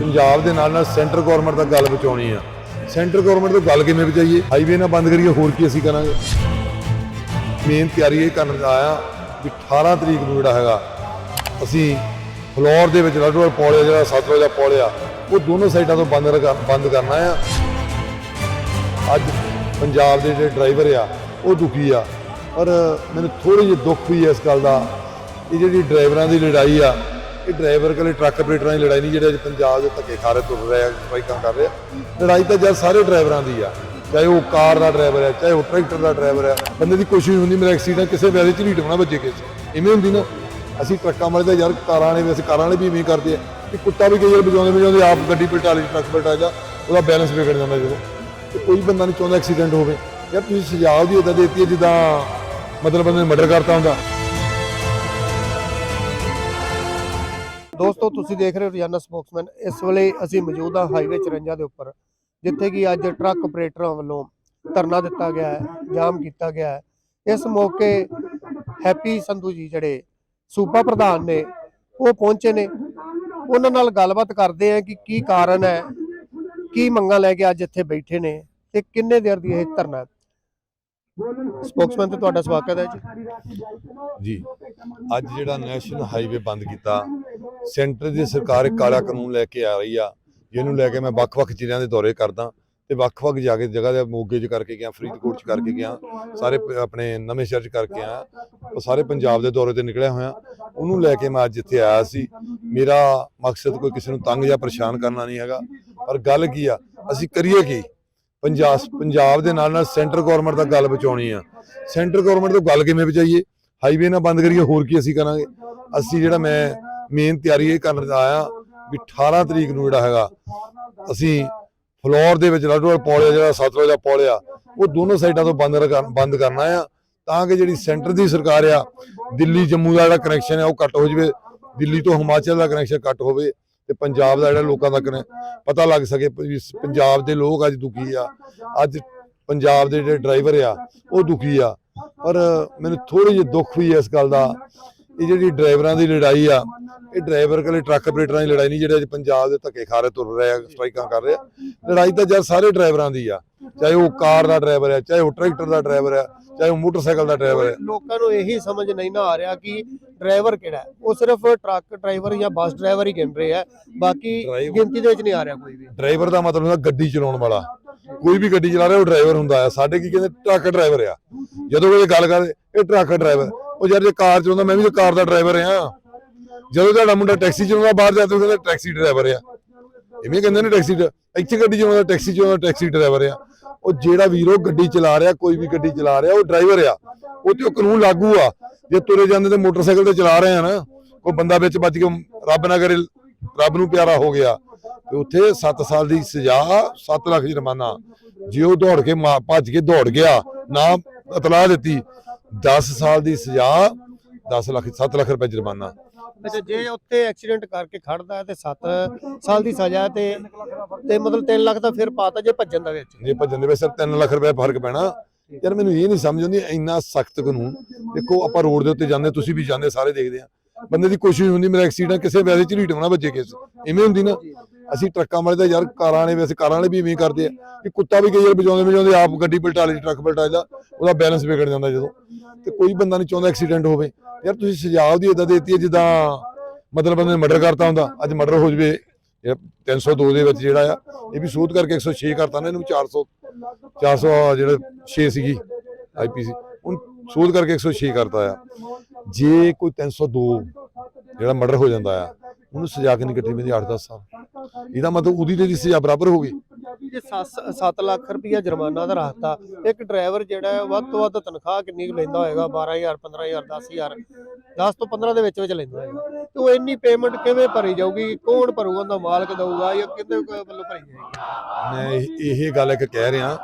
ਪੰਜਾਬ ਦੇ ਨਾਲ ਨਾਲ ਸੈਂਟਰ ਗਵਰਨਮੈਂਟ ਤੱਕ ਗੱਲ ਪਹੁੰਚਾਉਣੀ ਆ। ਸੈਂਟਰ ਗਵਰਨਮੈਂਟ ਤੋਂ ਗੱਲ ਕਿਵੇਂ ਪਹੁੰਚਾਈਏ? ਹਾਈਵੇ ਨਾ ਬੰਦ ਕਰੀਏ, ਹੋਰ ਕੀ ਅਸੀਂ ਕਰਾਂਗੇ? ਮੇਨ ਤਿਆਰੀ ਇਹ ਕਰਨ ਦਾ ਆਇਆ ਵੀ 18 ਤਰੀਕ ਨੂੰ ਜਿਹੜਾ ਹੈਗਾ, ਅਸੀਂ ਫਲੋਰ ਦੇ ਵਿੱਚ ਲਾਡੋਵਾਲ ਪੌੜਿਆ ਜਿਹੜਾ ਸਤਲੁਜ ਦਾ ਪੌੜਿਆ, ਉਹ ਦੋਨੋਂ ਸਾਈਡਾਂ ਤੋਂ ਬੰਦ ਕਰ- ਬੰਦ ਕਰਨਾ ਆ। ਅੱਜ ਪੰਜਾਬ ਦੇ ਜਿਹੜੇ ਡਰਾਈਵਰ ਆ, ਉਹ ਦੁਖੀ ਆ। ਪਰ ਮੈਨੂੰ ਥੋੜੀ ਜਿਹੀ ਦੁੱਖ ਵੀ ਇਸ ਗੱਲ ਦਾ, ਇਹ ਜਿਹੜੀ ਡਰਾਈਵਰਾਂ ਦੀ ਲੜਾਈ ਆ ਇਹ ਡਰਾਈਵਰ ਕੋਲੇ ਟਰੱਕ ਆਪਰੇਟਰਾਂ ਦੀ ਲੜਾਈ ਨਹੀਂ, ਜਿਹੜੇ ਅੱਜ ਪੰਜਾਬ ਦੇ ਧੱਕੇ ਖਾ ਰਹੇ ਤੁਰ ਰਹੇ ਆ ਸਟ੍ਰਾਈਕਾਂ ਕਰ ਰਹੇ ਆ। ਲੜਾਈ ਤਾਂ ਜਦ ਸਾਰੇ ਡਰਾਈਵਰਾਂ ਦੀ ਆ, ਚਾਹੇ ਉਹ ਕਾਰ ਦਾ ਡਰਾਈਵਰ ਹੈ ਚਾਹੇ ਉਹ ਟਰੈਕਟਰ ਦਾ ਡਰਾਈਵਰ ਹੈ ਬੰਦੇ ਦੀ ਕੋਸ਼ਿਸ਼ ਹੁੰਦੀ ਮੇਰਾ ਐਕਸੀਡੈਂਟ ਕਿਸੇ ਵੈਸੇ ਚ ਨਹੀਂ ਹੋਣਾ ਵੱਜੇ ਕਿਸੇ ਇਵੇਂ ਹੁੰਦੀ ਨਾ, ਅਸੀਂ ਟਰੱਕਾਂ ਵਾਲੇ ਤਾਂ ਯਾਰ ਕਾਰਾਂ ਵਾਲੇ ਅਸੀਂ ਕਾਰਾਂ ਵਾਲੇ ਵੀ ਇਵੇਂ ਕਰਦੇ ਆ। ਕਿ ਕੁੱਤਾ ਵੀ ਕਈ ਵਾਰ ਵਜਾਉਂਦੇ ਵਜਾਉਂਦੇ ਆਪ ਗੱਡੀ ਪਲਟਾ ਲਈ, ਟਰੱਕ ਪਲਟਾ ਜਾ ਉਹਦਾ ਬੈਲੈਂਸ ਵਿਗੜ ਜਾਂਦਾ ਜਦੋਂ। ਤੇ ਕੋਈ ਬੰਦਾ ਨਹੀਂ ਚਾਹੁੰਦਾ ਐਕਸੀਡੈਂਟ ਹੋਵੇ। ਯਾਰ ਤੁਸੀਂ ਸੁਝਾਅ ਵੀ ਇਦਾਂ ਦੇਤੀ ਹੈ ਜਿੱਦਾਂ ਮਤਲਬ ਬੰਦੇ ਨੇ ਮਰਡਰ ਕਰਤਾ ਹੁੰਦਾ। ਦੋਸਤੋ, ਤੁਸੀਂ ਦੇਖ ਰਹੇ ਹੋ ਰੋਜ਼ਾਨਾ ਸਪੋਕਸਮੈਨ। ਇਸ ਵੇਲੇ ਅਸੀਂ ਮੌਜੂਦ ਹਾਂ ਹਾਈਵੇ 54 ਦੇ ਉੱਪਰ, ਜਿੱਥੇ ਕਿ ਅੱਜ ਟਰੱਕ ਆਪਰੇਟਰਾਂ ਵੱਲੋਂ ਧਰਨਾ ਦਿੱਤਾ ਗਿਆ ਹੈ, ਜਾਮ ਕੀਤਾ ਗਿਆ ਹੈ। ਇਸ ਮੌਕੇ ਹੈਪੀ ਸੰਧੂ ਜੀ ਜਿਹੜੇ ਸੂਬਾ ਪ੍ਰਧਾਨ ਨੇ, ਉਹ ਪਹੁੰਚੇ ਨੇ। ਉਹਨਾਂ ਨਾਲ ਗੱਲਬਾਤ ਕਰਦੇ ਆ ਕਿ ਕੀ ਕਾਰਨ ਹੈ, ਕੀ ਮੰਗਾਂ ਲੈ ਕੇ ਅੱਜ ਇੱਥੇ ਬੈਠੇ ਨੇ ਤੇ ਕਿੰਨੇ ਦੇਰ ਦੀ ਇਹ ਧਰਨਾ ਹੈ। ਸਪੋਕਸਮੈਨ ਤੇ ਤੁਹਾਡਾ ਸਵਾਗਤ ਹੈ ਜੀ। ਜੀ, ਅੱਜ ਜਿਹੜਾ ਨੈਸ਼ਨਲ ਹਾਈਵੇ ਬੰਦ ਕੀਤਾ, ਸੈਂਟਰ ਦੀ ਸਰਕਾਰ ਇੱਕ ਕਾਲਾ ਕਾਨੂੰਨ ਲੈ ਕੇ ਆ ਰਹੀ ਆ, ਜਿਹਨੂੰ ਲੈ ਕੇ ਮੈਂ ਵੱਖ-ਵੱਖ ਜ਼ਿਲ੍ਹਿਆਂ ਦੇ ਦੌਰੇ ਕਰਦਾ, ਤੇ ਵੱਖ-ਵੱਖ ਜਾ ਕੇ ਜਗ੍ਹਾ ਦੇ ਮੋਗੇ 'ਚ ਕਰਕੇ ਗਿਆ, ਫਰੀਦਕੋਟ 'ਚ ਕਰਕੇ ਗਿਆ, ਸਾਰੇ ਆਪਣੇ ਨਵੇਂ ਸ਼ਹਿਰ 'ਚ ਕਰਕੇ ਆਇਆ ਸਾਰੇ ਪੰਜਾਬ ਦੇ ਦੌਰੇ ਤੇ ਨਿਕਲਿਆ ਹੋਇਆ, ਉਹਨੂੰ ਲੈ ਕੇ ਮੈਂ ਅੱਜ ਇੱਥੇ ਆਇਆ ਸੀ। ਮੇਰਾ ਮਕਸਦ ਕੋਈ ਕਿਸੇ ਨੂੰ ਤੰਗ ਜਾਂ ਪਰੇਸ਼ਾਨ ਕਰਨਾ ਨਹੀਂ ਹੈਗਾ, ਪਰ ਗੱਲ ਕੀ ਆ, ਅਸੀਂ ਕਰੀਏ ਕੀ? ਪੰਜਾਬ ਪੰਜਾਬ ਦੇ ਨਾਲ ਨਾਲ ਸੈਂਟਰ ਗਵਰਨਮੈਂਟ ਤੱਕ ਗੱਲ ਪਹੁੰਚਾਉਣੀ ਆ। ਸੈਂਟਰ ਗਵਰਨਮੈਂਟ ਤੋਂ ਗੱਲ ਕਿਵੇਂ ਪਹੁੰਚਾਈਏ ਹਾਈਵੇ ਨਾ ਬੰਦ ਕਰੀਏ ਹੋਰ ਕੀ ਅਸੀਂ ਕਰਾਂਗੇ? ਅਸੀਂ ਜਿਹੜਾ ਮੈਂ ਮੇਨ ਤਿਆਰੀ ਇਹ ਕਰਨ ਦਾ ਆਇਆ ਵੀ 18 ਤਰੀਕ ਨੂੰ ਜਿਹੜਾ ਹੈਗਾ ਅਸੀਂ ਫਲੋਰ ਦੇ ਵਿੱਚ ਲਾਡੋਵਾਲ ਪੌੜਿਆ ਜਿਹੜਾ ਸਤਲੁਜ ਦਾ ਪੌੜਿਆ ਉਹ ਦੋਨੋਂ ਸਾਈਡਾਂ ਤੋਂ ਬੰਦ ਬੰਦ ਕਰਨਾ ਆ ਤਾਂ ਕਿ ਜਿਹੜੀ ਸੈਂਟਰ ਦੀ ਸਰਕਾਰ ਆ ਦਿੱਲੀ ਜੰਮੂ ਦਾ ਜਿਹੜਾ ਕਨੈਕਸ਼ਨ ਹੈ ਉਹ ਕੱਟ ਹੋ ਜਾਵੇ ਦਿੱਲੀ ਤੋਂ ਹਿਮਾਚਲ ਦਾ ਕਨੈਕਸ਼ਨ ਕੱਟ ਹੋਵੇ। ਤੇ ਪੰਜਾਬ ਦਾ ਜਿਹੜਾ ਲੋਕਾਂ ਤੱਕ ਕਨੇ ਪਤਾ ਲੱਗ ਸਕੇ ਪੰਜਾਬ ਦੇ ਲੋਕ ਅੱਜ ਦੁਖੀ ਆ। ਅੱਜ ਪੰਜਾਬ ਦੇ ਜਿਹੜੇ ਡਰਾਈਵਰ ਆ, ਉਹ ਦੁਖੀ ਆ। ਪਰ ਮੈਨੂੰ ਥੋੜੀ ਜਿਹੀ ਦੁੱਖ ਵੀ ਇਸ ਗੱਲ ਦਾ। ਇਹ ਜਿਹੜੀ ਡਰਾਈਵਰਾਂ ਦੀ ਲੜਾਈ ਆ, ਇਹ ਡਰਾਈਵਰ ਕੋਲੇ ਟਰੱਕ ਆਪਰੇਟਰਾਂ ਦੀ ਲੜਾਈ ਨਹੀਂ, ਜਿਹੜੇ ਅੱਜ ਪੰਜਾਬ ਦੇ ਧੱਕੇ ਖਾ ਰਹੇ, ਤੁਰ ਰਹੇ ਆ, ਸਟ੍ਰਾਈਕਾਂ ਕਰ ਰਹੇ ਆ। ਲੜਾਈ ਤਾਂ ਜਦ ਸਾਰੇ ਡਰਾਈਵਰਾਂ ਦੀ ਆ। ਚਾਹੇ ਉਹ ਕਾਰ ਦਾ ਡਰਾਈਵਰ ਹੈ ਚਾਹੇ ਉਹ ਟਰੈਕਟਰ ਦਾ ਡਰਾਈਵਰ ਹੈ ਚਾਹੇ ਉਹ ਮੋਟਰਸਾਈਕਲ ਦਾ ਡਰਾਈਵਰ ਹੈ। ਲੋਕਾਂ ਨੂੰ ਇਹੀ ਸਮਝ ਨਹੀਂ ਨਾ ਆ ਰਿਹਾ ਕਿ ਡਰਾਈਵਰ ਕਿਹੜਾ ਹੈ। ਉਹ ਸਿਰਫ ਟਰੱਕ ਡਰਾਈਵਰ ਜਾਂ ਬੱਸ ਡਰਾਈਵਰ ਹੀ ਗਿਣ ਰਹੇ ਆ ਬਾਕੀ ਗਿਣਤੀ ਦੇ ਵਿੱਚ ਨਹੀਂ ਆ ਰਿਹਾ ਕੋਈ ਵੀ। ਡਰਾਈਵਰ ਦਾ ਮਤਲਬ ਹੁੰਦਾ ਗੱਡੀ ਚਲਾਉਣ ਵਾਲਾ। ਕੋਈ ਵੀ ਗੱਡੀ ਚਲਾ ਰਿਹਾ ਉਹ ਡਰਾਈਵਰ ਹੁੰਦਾ ਆ ਸਾਡੇ ਕੀ ਕਹਿੰਦੇ ਟਰੱਕ ਡਰਾਈਵਰ ਆ। ਜਦੋਂ ਕੋਈ ਗੱਲ ਕਰਦੇ ਇਹ ਟਰੱਕ ਡਰਾਈਵਰ ਉਹ ਯਾਰ ਜੇ ਕਾਰ ਚਲਾਉਂਦਾ ਮੈਂ ਵੀ ਤਾਂ ਕਾਰ ਦਾ ਡਰਾਈਵਰ ਆ ਜਦੋਂ ਤੁਹਾਡਾ ਮੁੰਡਾ ਟੈਕਸੀ ਚਲਾਉਂਦਾ ਬਾਹਰ ਜਾ ਕੇ ਉਹ ਕਹਿੰਦਾ ਟੈਕਸੀ ਡਰਾਈਵਰ ਆ। ਇਵੇਂ ਕਹਿੰਦੇ ਨੇ ਟੈਕਸੀ ਇੱਥੇ ਗੱਡੀ ਚਲਾਉਂਦਾ ਟੈਕਸੀ ਚਲਾਉਂਦਾ ਟੈਕਸੀ ਡਰਾਈਵਰ ਆ। ਉਹ ਜਿਹੜਾ ਵੀਰੋ ਗੱਡੀ ਚਲਾ ਰਿਹਾ, ਕੋਈ ਵੀ ਗੱਡੀ ਚਲਾ ਰਿਹਾ, ਉਹ ਡਰਾਈਵਰ ਆ। ਉਹ ਤੇ ਉਹ ਕਾਨੂੰਨ ਲਾਗੂ ਆ। ਜੇ ਤੁਰੇ ਜਾਂਦੇ ਤੇ ਮੋਟਰਸਾਈਕਲ ਤੇ ਚਲਾ ਰਹੇ ਆ ਨਾ, ਕੋਈ ਬੰਦਾ ਵਿੱਚ ਵੱਜ ਕੇ ਰੱਬ ਨਾ ਕਰੇ, ਰੱਬ ਨੂੰ ਪਿਆਰਾ ਹੋ ਗਿਆ। ਤੇ ਉੱਥੇ 7 ਸਾਲ ਦੀ ਸਜ਼ਾ 7 ਲੱਖ ਜੁਰਮਾਨਾ। ਜੇ ਉਹ ਦੌੜ ਕੇ ਭੱਜ ਕੇ ਦੌੜ ਗਿਆ, ਨਾ ਇਤਲਾਹ ਦਿੱਤੀ 10 ਸਾਲ ਦੀ ਸਜ਼ਾ 10 ਲੱਖ 7 ਲੱਖ ਰੁਪਏ ਜੁਰਮਾਨਾ। ਅੱਛਾ ਜੇ ਉੱਥੇ ਐਕਸੀਡੈਂਟ ਕਰਕੇ ਖੜਦਾ ਹੈ ਤੇ 7 ਸਾਲ ਦੀ ਸਜ਼ਾ ਹੈ ਤੇ ਤੇ ਮਤਲਬ 3 ਲੱਖ ਤਾਂ ਫਿਰ ਪਾਤਾ ਜੇ ਭੱਜਣ ਦਾ ਵਿੱਚ। ਜੇ ਭੱਜਣ ਦੇ ਵਿੱਚ ਸਿਰ 3 ਲੱਖ ਰੁਪਏ ਫ਼ਰਕ ਪੈਣਾ। ਯਾਰ ਮੈਨੂੰ ਇਹ ਨਹੀਂ ਸਮਝ ਆਉਂਦੀ ਇੰਨਾ ਸਖਤ ਕਾਨੂੰਨ। ਦੇਖੋ ਆਪਾਂ ਰੋਡ ਦੇ ਉੱਤੇ ਜਾਂਦੇ ਤੁਸੀਂ ਵੀ ਜਾਂਦੇ ਸਾਰੇ ਦੇਖਦੇ ਆ। ਬੰਦੇ ਦੀ ਕੋਸ਼ਿਸ਼ ਹੁੰਦੀ ਮੇਰਾ ਐਕਸੀਡੈਂਟ ਕਿਸੇ ਵੈਸੇ ਚ ਢੀਟ ਹੋਣਾ ਬੱਚੇ ਕਿਸ। ਇਵੇਂ ਹੁੰਦੀ ਨਾ ਅਸੀਂ ਟਰੱਕਾਂ ਵਾਲੇ ਤਾਂ ਯਾਰ ਕਾਰਾਂ ਵਾਲੇ ਵੈਸੇ ਕਾਰਾਂ ਵਾਲੇ ਵੀ ਇਵੇਂ ਕਰਦੇ ਆ। ਕਿ ਕੁੱਤਾ ਵੀ ਕਈ ਵਾਰ ਵਜਾਉਂਦੇ ਵਜਾਉਂਦੇ ਆਪ ਗੱਡੀ ਪਲਟਾ ਲਈ ਟਰੱਕ ਪਲਟਾ ਜਾ ਉਹਦਾ ਬੈਲੈਂਸ ਵਿਗੜ ਜਾਂਦਾ ਜਦੋਂ। ਤੇ ਕੋਈ ਬੰਦਾ ਨਹੀਂ ਚਾਹੁੰਦਾ ਐਕਸੀਡੈਂਟ ਹੋਵੇ। ਯਾਰ ਤੁਸੀਂ ਸੁਝਾਅ ਦੀ ਇਦਾਂ ਦੇਤੀ ਹੈ ਜਿੱਦਾਂ ਮਤਲਬ ਬੰਦੇ ਮਰਡਰ ਕਰਤਾ ਹੁੰਦਾ, ਅੱਜ ਮਰਡਰ ਹੋ ਜਵੇ 302 ਦੇ ਵਿੱਚ ਜਿਹੜਾ ਆ, ਇਹ ਵੀ ਸੋਧ ਕਰਕੇ 106 ਕਰਤਾ ਨੇ ਇਹਨੂੰ 400 400 ਜਿਹੜਾ 6 ਸੀਗੀ ਆਈਪੀਸੀ ਹੁਣ ਸੋਧ ਕਰਕੇ 106 ਕਰਤਾ ਆ। ਜੇ ਕੋਈ 302 ਜਿਹੜਾ ਮਰਡਰ ਹੋ ਜਾਂਦਾ ਆ, ਉਹਨੂੰ ਸਜ਼ਾ ਕਿੰਨੀ ਕੱਟਣੀ ਪੈਂਦੀ 8-10 ਸਾਲ। ਇਹਦਾ ਮਤਲਬ ਉਹਦੀ ਤੇ ਦੀ ਸਜ਼ਾ ਬਰਾਬਰ ਹੋ ਗਈ। ਜੇ 7 ਲੱਖ ਰੁਪਇਆ ਜੁਰਮਾਨਾ ਦਾ ਰੱਖਤਾ। ਇੱਕ ਡਰਾਈਵਰ ਜਿਹੜਾ ਵੱਧ ਤੋਂ ਵੱਧ ਤਨਖਾਹ ਕਿੰਨੀ ਲੈਂਦਾ ਹੋਏਗਾ? 12000 15000 10000 10 ਤੋਂ 15 ਦੇ ਵਿੱਚ ਵਿੱਚ ਲੈਂਦਾ ਹੋਏਗਾ। ਤੇ ਉਹ ਇੰਨੀ ਪੇਮੈਂਟ ਕਿਵੇਂ ਭਰੀ ਜਾਊਗੀ? ਕੌਣ ਭਰੂਗਾ? ਉਹਦਾ ਮਾਲਕ ਦਊਗਾ ਜਾਂ ਕਿਤੇ ਵੱਲੋਂ ਭਰੀ ਜਾਏਗੀ? ਮੈਂ ਇਹ- ਗੱਲ ਇੱਕ ਕਹਿ ਰਿਹਾ।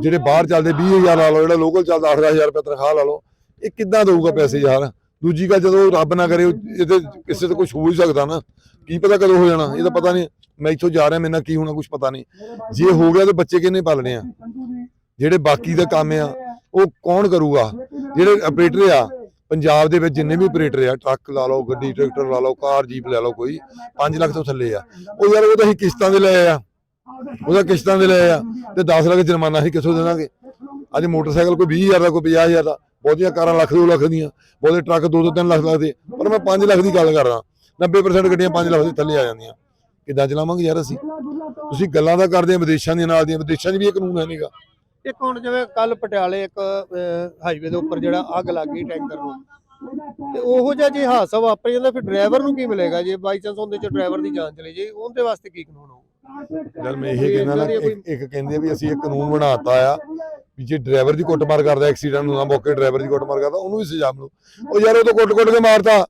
ਜਿਹੜੇ ਬਾਹਰ ਚੱਲਦੇ 20000 ਲਾ ਲਓ, ਜਿਹੜਾ ਲੋਕਲ ਚੱਲਦਾ 8000 ਰੁਪਏ ਤਨਖਾਹ ਲਾ ਲਓ, ਇਹ ਕਿੱਦਾਂ ਦਊਗਾ ਪੈਸੇ ਯਾਰ? ਦੂਜੀ ਗੱਲ, ਜਦੋਂ ਰੱਬ ਨਾ ਕਰੇ ਇਹਦੇ ਕਿਸੇ ਤੇ ਕੁਝ ਹੋ ਹੀ ਸਕਦਾ ਨਾ। ਕੀ ਪਤਾ ਕਦੋਂ ਹੋ ਜਾਣਾ, ਇਹ ਤਾਂ ਪਤਾ ਨਹੀਂ। ਮੈਂ ਇੱਥੋਂ ਜਾ ਰਿਹਾ ਮੇਰੇ ਨਾਲ ਕੀ ਹੋਣਾ ਕੁਝ ਪਤਾ ਨਹੀਂ। ਜੇ ਹੋ ਗਿਆ ਤਾਂ ਬੱਚੇ ਕਿਹਨੇ ਪਾਲਣੇ ਆ? ਜਿਹੜੇ ਬਾਕੀ ਦਾ ਕੰਮ ਆ ਉਹ ਕੌਣ ਕਰੂਗਾ? ਜਿਹੜੇ ਆਪਰੇਟਰ ਆ ਪੰਜਾਬ ਦੇ ਵਿੱਚ ਜਿੰਨੇ ਵੀ ਆਪਰੇਟਰ ਆ ਟਰੱਕ ਲਾ ਲਓ ਗੱਡੀ ਟਰੈਕਟਰ ਲਾ ਲਓ ਕਾਰ ਜੀਪ ਲੈ ਲਓ ਕੋਈ 5 ਲੱਖ ਤੋਂ ਥੱਲੇ ਆ। ਉਹ ਯਾਰ ਉਹ ਤਾਂ ਅਸੀਂ ਕਿਸ਼ਤਾਂ ਦੇ ਲਏ ਆ। ਉਹਦਾ ਕਿਸ਼ਤਾਂ ਦੇ ਲਏ ਆ ਤੇ 10 ਲੱਖ ਜੁਰਮਾਨਾ ਅਸੀਂ ਕਿੱਥੋਂ ਦੇਵਾਂਗੇ? ਅੱਜ ਮੋਟਰਸਾਈਕਲ ਕੋਈ 20000 ਦਾ ਕੋਈ 50000 ਦਾ ਬਹੁਤੀਆਂ ਕਾਰਾਂ ਲੱਖ 2 ਲੱਖ ਦੀਆਂ ਬਹੁਤੇ ਟਰੱਕ 2 ਤੋਂ 3 ਲੱਖ ਲੱਗਦੇ। ਪਰ ਮੈਂ 5 ਲੱਖ ਦੀ ਗੱਲ ਕਰ ਰਹਾ। 90% ਗੱਡੀਆਂ 5 ਲੱਖ ਦੇ ਥੱਲੇ ਆ ਜਾਂਦੀਆਂ। ਕਿੱਦਾਂ ਚਲਾਵਾਂਗੇ ਯਾਰ ਅਸੀਂ? ਤੁਸੀਂ ਗੱਲਾਂ ਤਾਂ ਕਰਦੇ ਆ ਵਿਦੇਸ਼ਾਂ ਦੀਆਂ ਨਾਲ ਦੀਆਂ ਵਿਦੇਸ਼ਾਂ 'ਚ ਵੀ ਇਹ ਕਾਨੂੰਨ ਹੈ ਨਹੀਂਗਾ। ਇੱਕ ਹੁਣ ਜਿਵੇਂ ਕੱਲ ਪਟਿਆਲੇ ਇੱਕ ਹਾਈਵੇ ਦੇ ਉੱਪਰ ਜਿਹੜਾ ਅੱਗ ਲੱਗ ਗਈ ਟੈਂਕਰ ਨੂੰ। ਤੇ ਉਹੋ ਜਿਹਾ ਜੇ ਹਾਦਸਾ ਵਾਪਰ ਜਾਂਦਾ ਫਿਰ ਡਰਾਈਵਰ ਨੂੰ ਕੀ ਮਿਲੇਗਾ? ਜੇ ਬਾਈ ਚਾਂਸ ਉਹਦੇ ਚ ਡਰਾਈਵਰ ਦੀ ਜਾਨ ਚਲੇ ਜੇ ਉਹਦੇ ਵਾਸਤੇ ਕੀ ਕਾਨੂੰਨ ਹੋਊ? ਯਾਰ ਮੈਂ ਇਹ ਕਹਿੰਦਾ ਨਾ ਇੱਕ ਕਹਿੰਦੇ ਵੀ ਅਸੀਂ ਇੱਕ ਕਾਨੂੰਨ ਬਣਾਤਾ ਆ ਵੀ ਜੇ ਡਰਾਈਵਰ ਦੀ ਕੁੱਟਮਾਰ ਕਰਦਾ ਐਕਸੀਡੈਂਟ ਹੁੰਦਾ ਮੌਕੇ ਡਰਾਈਵਰ ਦੀ ਕੁੱਟਮਾਰ ਕਰਦਾ ਉਹਨੂੰ ਵੀ ਸਜ਼ਾ ਮਿਲੂ। ਉਹ ਯਾਰ ਉਹ ਤਾਂ ਕੁੱਟ-ਕੁੱਟ ਕੇ ਮਾਰਤਾ।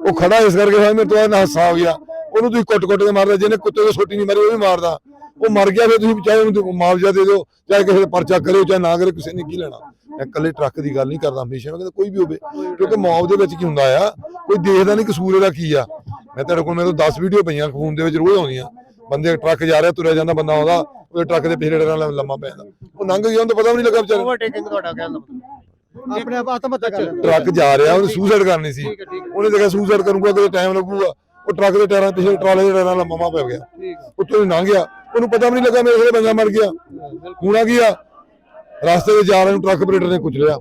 ਉਹ ਖੜਾ ਇਸ ਕਰਕੇ ਹੋਇਆ ਮੇਰੇ ਤੋਂ ਇਹ ਹਾਸਾ ਹੋ ਗਿਆ। ਉਹਨੂੰ ਤੁਸੀਂ ਕੁੱਟ-ਕੁੱਟ ਕੇ ਮਾਰਦਾ ਜਿਹਨੇ ਕੁੱਤੇ ਦੇ ਛੋਟੀ ਨਹੀਂ ਮਾਰੀ ਉਹ ਵੀ ਮਾਰਦਾ। ਉਹ ਮਰ ਗਿਆ ਫਿਰ ਤੁਸੀਂ ਚਾਹੇ ਉਹਨੂੰ ਮੁਆਵਜ਼ਾ ਦੇ ਦਿਓ ਚਾਹੇ ਕਿਸੇ ਦਾ ਪਰਚਾ ਕਰਿਓ ਚਾਹੇ ਨਾ ਕਰੇ ਕਿਸੇ ਨੇ ਕੀ ਲੈਣਾ। ਮੈਂ ਇਕੱਲੇ ਟਰੱਕ ਦੀ ਗੱਲ ਨਹੀਂ ਕਰਦਾ ਹਮੇਸ਼ਾ ਮੈਂ ਕਹਿੰਦਾ ਕੋਈ ਵੀ ਹੋਵੇ ਕਿਉਂਕਿ ਮੁਆਵਜ਼ੇ ਵਿੱਚ ਕੀ ਹੁੰਦਾ ਆ ਕੋਈ ਦੇਖਦਾ ਨਹੀਂ ਕਸੂਰ ਇਹਦਾ ਕੀ ਆ। ਮੈਂ ਤੁਹਾਡੇ ਕੋਲ ਮੇਰੇ ਤੋਂ 10 ਵੀਡੀਓ ਪਈਆਂ ਫੋਨ ਦੇ ਵਿੱਚ ਰੋਜ਼ ਆਉਂਦੀਆਂ। ਬੰਦੇ ਟਰੱਕ ਜਾ ਰਿਹਾ ਤੁਰਿਆ ਜਾਂਦਾ ਬੰਦਾ ਆਉਂਦਾ ਉਹਦੇ ਟਰੱਕ ਦੇ ਪਿਛਲੇ ਨਾਲ ਲੰਮਾ ਪੈ ਜਾਂਦਾ। ਉਹ ਲੰਘ ਗਿਆ ਉਹਨੂੰ ਪਤਾ ਵੀ ਨਹੀਂ ਲੱਗਾ ਵਿਚਾਰੇ। ਓਵਰਟੇਕਿੰਗ ਤੁਹਾਡਾ ਕਹਿਣ ਦਾ ਮਤਲਬ। ਆਪਣੇ ਆਪ ਆਤਮ ਹੱਤਿਆ ਕਰ ਲੈਂਦਾ। ਟਰੱਕ ਜਾ ਰਿਹਾ ਉਹਨੇ ਸੁਸਾਈਡ ਕਰਨੀ ਸੀ। ਉਹਨੇ ਦੇਖਿਆ ਸੁਸਾਈਡ ਕਰੂੰਗਾ ਤੇ ਟਾਈਮ ਲੱਗੂਗਾ। ਉਹ ਟਰੱਕ ਦੇ ਟਾਇਰਾਂ ਪਿਛਲੇ ਟਰਾਲੇ ਦੇ ਟਾਇਰਾਂ ਨਾਲ ਲੰਮਾ ਪੈ ਗਿਆ। ਹੈ। ਉੱਤੋਂ ਦੀ ਲੰਘ ਗਿਆ। ਉਹਨੂੰ ਪਤਾ ਵੀ ਨਹੀਂ ਲੱਗਾ ਮੇਰੇ ਕੋਲੇ ਬੰਦਾ ਮਰ ਗਿਆ। ਹਾਂ, ਬਿਲਕੁਲ ਹੁਣਾ ਕੀ ਆ? ਰਸਤੇ ਵਿੱਚ ਜਾ ਰਹੇ ਨੂੰ ਟਰੱਕ ਆਪਰੇਟਰ ਨੇ ਕੁਚਲਿਆ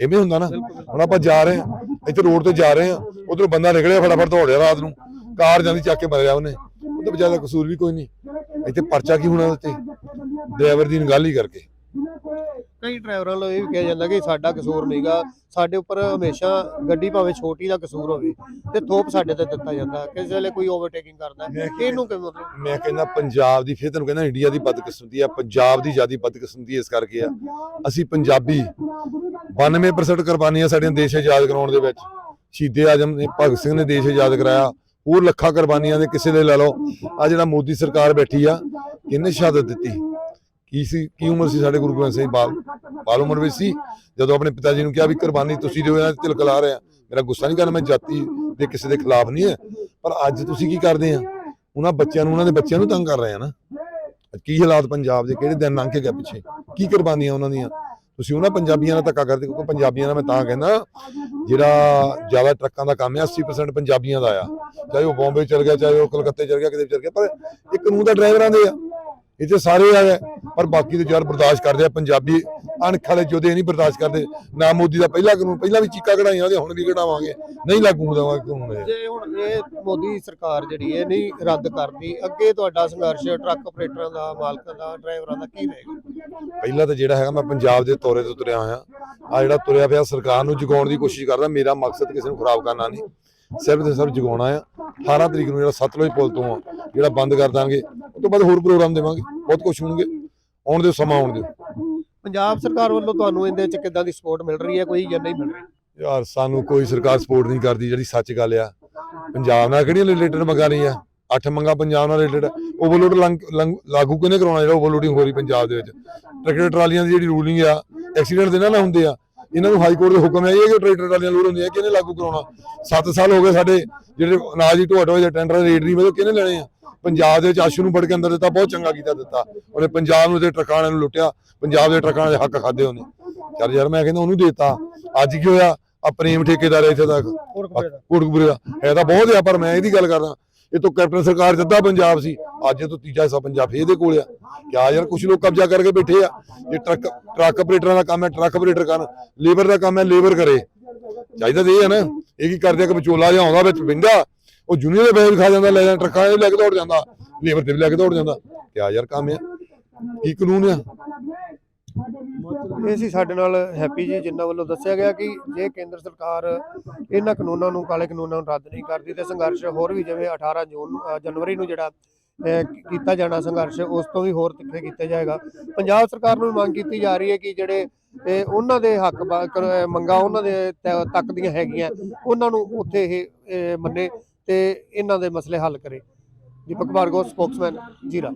ਐਵੇਂ ਹੁੰਦਾ ਨਾ। ਹੁਣ ਆਪਾਂ ਜਾ ਰਹੇ ਹਾਂ। ਇੱਥੇ ਰੋਡ ਤੇ ਜਾ ਰਹੇ ਹਾਂ। ਉਧਰੋਂ ਬੰਦਾ ਨਿਕਲਿਆ ਫਟਾਫਟ ਦੌੜਿਆ ਰਾਤ ਨੂੰ। ਕਾਰ ਜਾਂਦੀ ਚੱਕ ਕੇ ਮਰਿਆ ਉਹਨੇ। ਉਹਦੇ ਵਿਚਾਰੇ ਕਸੂਰ ਵੀ ਕੋਈ ਨਹੀਂ। ਇੱਥੇ ਪਰਚਾ ਕੀ ਹੋਣਾ ਉੱਤੇ ਡਰਾਈਵਰ ਦੀ ਗੱਲ ਹੀ ਕਰਕੇ। ਕਈ ਡਰਾਈਵਰਾਂ ਇਹ ਵੀ ਕਿਹਾ ਜਾਂਦਾ ਕਿ ਸਾਡਾ ਕਸੂਰ ਨਹੀਂਗਾ ਸਾਡੇ ਉੱਪਰ ਹਮੇਸ਼ਾ ਗੱਡੀ ਭਾਵੇਂ ਛੋਟੀ ਦਾ ਕਸੂਰ ਹੋਵੇ ਤੇ ਥੋਪ ਸਾਡੇ ਤੇ ਦਿੱਤਾ ਜਾਂਦਾ। ਕਿਸੇ ਵੇਲੇ ਕੋਈ ਓਵਰਟੇਕਿੰਗ ਕਰਦਾ। ਇਹਨੂੰ ਕਿਵੇਂ ਮਤਲਬ ਮੈਂ ਕਹਿੰਦਾ ਪੰਜਾਬ ਦੀ ਫਿਰ ਤੈਨੂੰ ਕਹਿੰਦਾ ਇੰਡੀਆ ਦੀ ਬਦਕਿਸਮਤੀ ਆ ਪੰਜਾਬ ਦੀ ਜਿਆਦੀ ਬਦਕਿਸਮਤੀ ਇਸ ਕਰਕੇ ਆ। ਅਸੀਂ ਪੰਜਾਬੀ 92% ਕੁਰਬਾਨੀਆਂ ਸਾਡੀਆਂ ਦੇਸ਼ ਆਜ਼ਾਦ ਕਰਾਉਣ ਦੇ ਵਿੱਚ। ਸ਼ਹੀਦੇ ਆਜਮ ਨੇ ਭਗਤ ਸਿੰਘ ਨੇ ਦੇਸ਼ ਆਜ਼ਾਦ ਕਰਾਇਆ। ਹੋਰ ਲੱਖਾਂ ਕੁਰਬਾਨੀਆਂ ਦੇ ਕਿਸੇ ਦੇ ਲੈ ਲਓ। ਆ ਜਿਹੜਾ ਮੋਦੀ ਸਰਕਾਰ ਬੈਠੀ ਆ ਕਿਹਨੇ ਸ਼ਹਾਦਤ ਦਿੱਤੀ? ਕੀ ਸੀ, ਕੀ ਉਮਰ ਸੀ ਸਾਡੇ ਗੁਰੂ ਗੋਬਿੰਦ ਸਿੰਘ ਬਾਲ ਬਾਲ ਉਮਰ ਵਿੱਚ ਸੀ। ਜਦੋਂ ਆਪਣੇ ਪਿਤਾ ਜੀ ਨੂੰ ਕਿਹਾ ਵੀ ਕੁਰਬਾਨੀ ਤੁਸੀਂ ਦਿਓ ਇਹਨਾਂ ਤਿਲਕ ਲਾ ਰਹੇ ਆ, ਮੇਰਾ ਗੁੱਸਾ ਨਹੀਂ ਕਰਨਾ, ਮੈਂ ਜਾਤੀ ਦੇ ਕਿਸੇ ਦੇ ਖਿਲਾਫ ਨਹੀਂ ਹੈ। ਪਰ ਅੱਜ ਤੁਸੀਂ ਕੀ ਕਰਦੇ ਆ? ਉਹਨਾਂ ਬੱਚਿਆਂ ਨੂੰ, ਉਹਨਾਂ ਦੇ ਬੱਚਿਆਂ ਨੂੰ ਤੰਗ ਕਰ ਰਹੇ ਆ ਨਾ। ਕੀ ਹਾਲਾਤ ਪੰਜਾਬ ਦੇ, ਕਿਹੜੇ ਦਿਨ ਲੰਘ ਕੇ ਗਏ ਪਿੱਛੇ? ਕੀ ਕੁਰਬਾਨੀਆਂ ਉਹਨਾਂ ਦੀਆਂ? ਤੁਸੀਂ ਉਹਨਾਂ ਪੰਜਾਬੀਆਂ ਨਾਲ ਧੱਕਾ ਕਰਦੇ, ਕਿਉਂਕਿ ਪੰਜਾਬੀਆਂ ਨਾਲ ਮੈਂ ਤਾਂ ਕਹਿੰਦਾ, ਜਿਹੜਾ ਜ਼ਿਆਦਾ ਟਰੱਕਾਂ ਦਾ ਕੰਮ ਹੈ 80% ਪੰਜਾਬੀਆਂ ਦਾ ਆ। ਚਾਹੇ ਉਹ ਬੰਬੇ ਚਲ ਗਿਆ, ਚਾਹੇ ਉਹ ਕਲਕੱਤੇ ਚਲ ਗਿਆ, ਕਿਤੇ ਚਲ ਗਿਆ, ਪਰ ਇਹ ਕਾਨੂੰਨ ਦਾ ਡਰਾਈਵਰਾਂ ਦੇ ਆ। ਇੱਥੇ ਸਾਰੇ ਆ ਗਏ ਪਰ ਬਾਕੀ ਤੇ ਯਾਰ ਬਰਦਾਸ਼ਤ ਕਰਦੇ ਆ ਪੰਜਾਬੀ ਅਣਖ ਵਾਲੇ ਜੋਦੇ ਨਹੀਂ ਬਰਦਾਸ਼ਤ ਕਰਦੇ। ਨਾ ਮੋਦੀ ਦਾ ਪਹਿਲਾ ਕਾਨੂੰਨ ਪਹਿਲਾਂ ਵੀ ਚੀਕਾ ਕਢਾਈਆਂ ਉਹਦੇ ਹੁਣ ਵੀ ਕਢਾਵਾਂਗੇ। ਨਹੀਂ ਲਾਗੂ ਦੇਵਾਂਗੇ ਕਾਨੂੰਨ ਇਹ ਜੇ ਹੁਣ ਇਹ ਮੋਦੀ ਸਰਕਾਰ ਜਿਹੜੀ ਹੈ ਨਹੀਂ ਰੱਦ ਕਰਦੀ ਅੱਗੇ ਤੁਹਾਡਾ ਸੰਘਰਸ਼ ਟਰੱਕ ਆਪਰੇਟਰਾਂ ਦਾ ਮਾਲਕਾਂ ਦਾ ਡਰਾਈਵਰਾਂ ਦਾ ਕੀ ਰਹੇਗਾ? ਪਹਿਲਾਂ ਤਾਂ ਜਿਹੜਾ ਹੈਗਾ ਮੈਂ ਪੰਜਾਬ ਦੇ ਤੋਰੇ ਤੋਂ ਤੁਰਿਆ ਹੋਇਆ। ਆ ਜਿਹੜਾ ਤੁਰਿਆ ਪਿਆ ਸਰਕਾਰ ਨੂੰ ਜਗਾਉਣ ਦੀ ਕੋਸ਼ਿਸ਼ ਕਰਦਾ ਮੇਰਾ ਮਕਸਦ ਕਿਸੇ ਨੂੰ ਖਰਾਬ ਕਰਨਾ ਨਹੀਂ। ਸਿਰਫ ਤੇ ਸਿਰਫ ਜਗਾਉਣਾ ਆ। 18 ਤਰੀਕ ਨੂੰ ਜਿਹੜਾ ਸਤਲੁਜ ਪੁਲ ਤੋਂ ਆ ਜਿਹੜਾ ਬੰਦ ਕਰ ਦਾਂਗੇ। ਉਸ ਤੋਂ ਬਾਅਦ ਹੋਰ ਪ੍ਰੋਗਰਾਮ ਦੇਵਾਂਗੇ। ਬਹੁਤ ਕੁਝ ਹੋਣਗੇ। ਆਉਣ ਦਿਓ ਸਮਾਂ ਆਉਣ ਦਿਓ ਪੰਜਾਬ ਸਰਕਾਰ ਵੱਲੋਂ ਤੁਹਾਨੂੰ ਇਹਦੇ ਵਿੱਚ ਕਿੱਦਾਂ ਦੀ ਸਪੋਰਟ ਮਿਲ ਰਹੀ ਹੈ ਕੋਈ ਜਾਂ ਨਹੀਂ ਮਿਲ ਰਹੀ? ਯਾਰ ਸਾਨੂੰ ਕੋਈ ਸਰਕਾਰ ਸਪੋਰਟ ਨਹੀਂ ਕਰਦੀ ਜਿਹੜੀ ਸੱਚ ਗੱਲ ਆ। ਪੰਜਾਬ ਨਾਲ ਕਿਹੜੀਆਂ ਰਿਲੇਟਡ ਮੰਗਾਂ ਨਹੀਂ ਆ ਅੱਠ ਮੰਗਾਂ ਪੰਜਾਬ ਨਾਲ ਰਿਲੇਟਡ ਓਵਰਲੋਡ ਲਾਗੂ ਕਿਹਨੇ ਕਰਾਉਣਾ ਜਿਹੜਾ ਓਵਰਲੋਡਿੰਗ ਹੋ ਰਹੀ ਪੰਜਾਬ ਦੇ ਵਿੱਚ? ਟਰੈਕਟਰ ਟਰਾਲੀਆਂ ਦੀ ਜਿਹੜੀ ਰੂਲਿੰਗ ਆ ਐਕਸੀਡੈਂਟ ਦੇ ਨਾਲ ਹੁੰਦੇ ਆ। ਇਹਨਾਂ ਨੂੰ ਹਾਈ ਕੋਰਟ ਦੇ ਹੁਕਮ ਹੈ ਇਹ ਕਿ ਟਰੈਕਟਰ ਟਰਾਲੀਆਂ ਲੋਡ ਹੁੰਦੀਆਂ ਕਿਹਨੇ ਲਾਗੂ ਕਰਾਉਣਾ? 7 ਸਾਲ ਹੋ ਗਏ ਸਾਡੇ ਜਿਹੜੇ ਅਨਾਜ ਦੀ ਢੋਆ ਢੋਏ ਦੇ ਟੈਂਡਰ ਰੇਟ ਨਹੀਂ ਵਧੇ ਕਿਹਨੇ ਲੈਣੇ ਆ? ਪੰਜਾਬ ਦੇ ਵਿੱਚ ਆਸ਼ੂ ਨੂੰ ਫੜ ਕੇ ਅੰਦਰ ਦਿੱਤਾ ਬਹੁਤ ਚੰਗਾ ਕੀਤਾ ਦਿੱਤਾ। ਉਹਨੇ ਪੰਜਾਬ ਨੂੰ ਤੇ ਟਰੱਕਾਂ ਵਾਲਿਆਂ ਨੂੰ ਲੁੱਟਿਆ ਪੰਜਾਬ ਦੇ ਟਰੱਕਾਂ ਦੇ ਹੱਕ ਖਾਦੇ ਉਹਨੇ। ਚੱਲ ਯਾਰ ਮੈਂ ਕਹਿੰਦਾ ਉਹਨੂੰ ਦੇਤਾ। ਅੱਜ ਕੀ ਹੋਇਆ? ਆ ਪ੍ਰੇਮ ਠੇਕੇਦਾਰ ਇੱਥੇ ਤੱਕ। ਕੋਟਕਪੂਰੇ ਦਾ। ਹੈ ਤਾਂ ਬਹੁਤ ਆ ਪਰ ਮੈਂ ਇਹਦੀ ਗੱਲ ਕਰਦਾ। ਇਹ ਤੋਂ ਕੈਪਟਨ ਸਰਕਾਰ ਜੱਦਾ ਪੰਜਾਬ ਸੀ, ਅੱਜ ਇਹ ਤੋਂ ਤੀਜਾ ਹਿੱਸਾ ਪੰਜਾਬ ਇਹਦੇ ਕੋਲ ਆ। ਕਿਆ ਯਾਰ ਕੁਝ ਲੋਕ ਕਬਜ਼ਾ ਕਰਕੇ ਬੈਠੇ ਆ। ਇਹ ਟਰੱਕ ਟਰੱਕ ਆਪਰੇਟਰਾਂ ਦਾ ਕੰਮ ਹੈ, ਟਰੱਕ ਆਪਰੇਟਰ ਕਰਨ। ਲੇਬਰ ਦਾ ਕੰਮ ਹੈ, ਲੇਬਰ ਕਰੇ। ਚਾਹੀਦਾ ਤੇ ਇਹ ਹੈ ਨਾ, ਇਹ ਕੀ ਕਰਦੇ ਕਿ ਵਿਚੋਲਾ ਜਿਹਾ ਆਉਂਦਾ ਵਿੱਚ ਬਿੰਗਾ ਉਹ ਜੂਨੀਅਰ ਦੇ ਪੈਸੇ ਵੀ ਖਾ ਜਾਂਦਾ ਲੈ ਜਾਂਦਾ, ਟਰੱਕਾਂ ਇਹ ਲੈ ਕੇ ਦੌੜ ਜਾਂਦਾ, ਲੇਬਰ ਤੇ ਵੀ ਲੈ ਕੇ ਦੌੜ ਜਾਂਦਾ। ਕਿਆ ਯਾਰ ਕੰਮ ਆ। ਕੀ ਕਾਨੂੰਨ ਆ? ਇਹ ਸੀ ਸਾਡੇ ਨਾਲ ਹੈਪੀ ਜੀ, ਜਿਨ੍ਹਾਂ ਵੱਲੋਂ ਦੱਸਿਆ ਗਿਆ ਕਿ ਜੇ ਕੇਂਦਰ ਸਰਕਾਰ ਇਹਨਾਂ ਕਾਨੂੰਨਾਂ ਨੂੰ, ਕਾਲੇ ਕਾਨੂੰਨਾਂ ਨੂੰ ਰੱਦ ਨਹੀਂ ਕਰਦੀ ਤੇ ਸੰਘਰਸ਼ ਹੋਰ ਵੀ ਜਿਵੇਂ 18 ਜੂਨ ਜਨਵਰੀ ਨੂੰ ਜਿਹੜਾ ਕੀਤਾ ਜਾਣਾ ਸੰਘਰਸ਼, ਉਸ ਤੋਂ ਵੀ ਹੋਰ ਤਿੱਖੇ ਕੀਤਾ ਜਾਏਗਾ। ਪੰਜਾਬ ਸਰਕਾਰ ਨੂੰ ਵੀ ਮੰਗ ਕੀਤੀ ਜਾ ਰਹੀ ਹੈ ਕਿ ਜਿਹੜੇ, ਇਹ, ਉਹਨਾਂ ਦੇ ਹੱਕ ਬਾ- ਮੰਗਾਂ ਉਹਨਾਂ ਦੇ ਤ- ਤੱਕ ਦੀਆਂ ਹੈਗੀਆਂ, ਉਹਨਾਂ ਨੂੰ ਉੱਥੇ ਇਹ ਮੰਨੇ ਤੇ ਇਹਨਾਂ ਦੇ ਮਸਲੇ ਹੱਲ ਕਰੇ। ਦੀਪਕ ਭਾਰਗੋ, ਸਪੋਕਸਮੈਨ, ਜੀਰਾ।